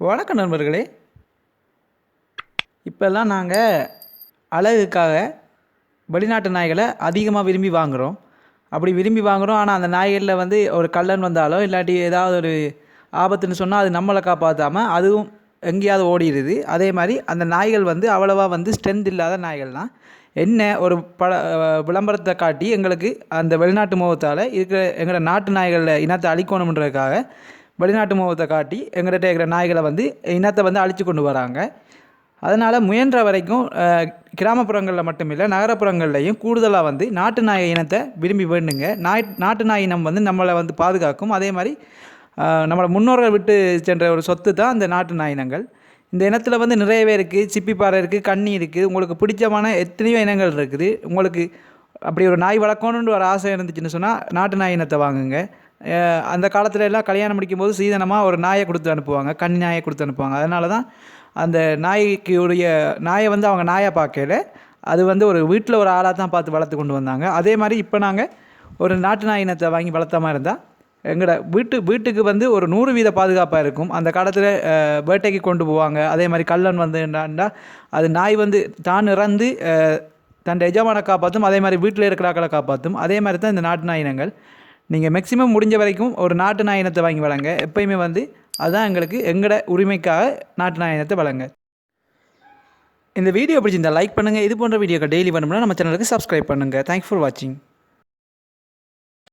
வணக்கம் நண்பர்களே. இப்போல்லாம் நாங்கள் அழகுக்காக வெளிநாட்டு நாய்களை அதிகமாக விரும்பி வாங்குகிறோம் அப்படி விரும்பி வாங்குகிறோம் ஆனால் அந்த நாய்களில் வந்து ஒரு கள்ளன் வந்தாலோ இல்லாட்டி ஏதாவது ஒரு ஆபத்துன்னு சொன்னால் அது நம்மளை காப்பாற்றாமல் அதுவும் எங்கேயாவது ஓடிடுது அதே மாதிரி அந்த நாய்கள் வந்து அவ்வளோவா வந்து ஸ்ட்ரென்த் இல்லாத நாய்கள் தான் என்ன ஒரு பட விளம்பரத்தை காட்டி எங்களுக்கு அந்த வெளிநாட்டு முகத்தால் இருக்கிற எங்களோட நாட்டு நாய்களில் இனத்தை அழிக்கணுன்றதுக்காக வெளிநாட்டு முகத்தை காட்டி எங்கள்கிட்ட இருக்கிற நாய்களை வந்து இனத்தை வந்து அழித்து கொண்டு வராங்க. அதனால் முயன்ற வரைக்கும் கிராமப்புறங்களில் மட்டுமில்லை நகரப்புறங்கள்லையும் கூடுதலாக வந்து நாட்டு நாய் இனத்தை விரும்பி வேண்டுங்க. நாய் நாட்டு நாய் இனம் வந்து நம்மளை வந்து பாதுகாக்கும். அதே மாதிரி நம்மளை முன்னோர்கள் விட்டு சென்ற ஒரு சொத்து தான் அந்த நாட்டு நாய் இனங்கள். இந்த இனத்தில் வந்து நிறையவே இருக்குது சிப்பிப்பாறை இருக்குது கண்ணி இருக்குது உங்களுக்கு பிடிச்சமான எத்தனையோ இனங்கள் இருக்குது. உங்களுக்கு அப்படி ஒரு நாய் வளர்க்கணுன்ற ஒரு ஆசை இருந்துச்சுன்னு சொன்னால் நாட்டு நாய் இனத்தை வாங்குங்க. அந்த காலத்துல எல்லாம் கல்யாணம் முடிக்கும்போது சீதனமாக ஒரு நாயை கொடுத்து அனுப்புவாங்க கன்னி நாயை கொடுத்து அனுப்புவாங்க. அதனால தான் அந்த நாய்க்கு உடைய நாயை வந்து அவங்க நாயை பார்க்கல அது வந்து ஒரு வீட்டில் ஒரு ஆளாக தான் பார்த்து வளர்த்து கொண்டு வந்தாங்க. அதே மாதிரி இப்போ நாங்கள் ஒரு நாட்டு நாய் இனத்தை வாங்கி வளர்த்த மாதிரி இருந்தால் எங்களோட வீட்டு வீட்டுக்கு வந்து ஒரு நூறு வீத பாதுகாப்பாக இருக்கும். அந்த காலத்தில் வேட்டைக்கு கொண்டு போவாங்க. அதே மாதிரி கல்லன் வந்துட்டாண்டா அது நாய் வந்து தான் இறந்து தன் எஜமான காப்பாற்றும் அதே மாதிரி வீட்டில் இருக்கிற ஆக்களை காப்பாற்றும் அதே மாதிரி தான் இந்த நாட்டு நாயினங்கள். நீங்கள் மேக்ஸிமம் முடிஞ்ச வரைக்கும் ஒரு நாட்டு நாய் இனத்தை வாங்கி வளங்க. எப்பயுமே வந்து அதுதான் எங்களுக்கு எங்களோட உரிமைக்காக நாட்டு நாய் இனத்தை வளங்க. இந்த வீடியோ பிடிச்சிருந்தால் லைக் பண்ணுங்கள் இது போன்ற வீடியோக்கள் டெய்லி பண்ணணும்னா நம்ம சேனலுக்கு சப்ஸ்கிரைப் பண்ணுங்கள் தேங்க்ஸ் ஃபார் வாட்சிங்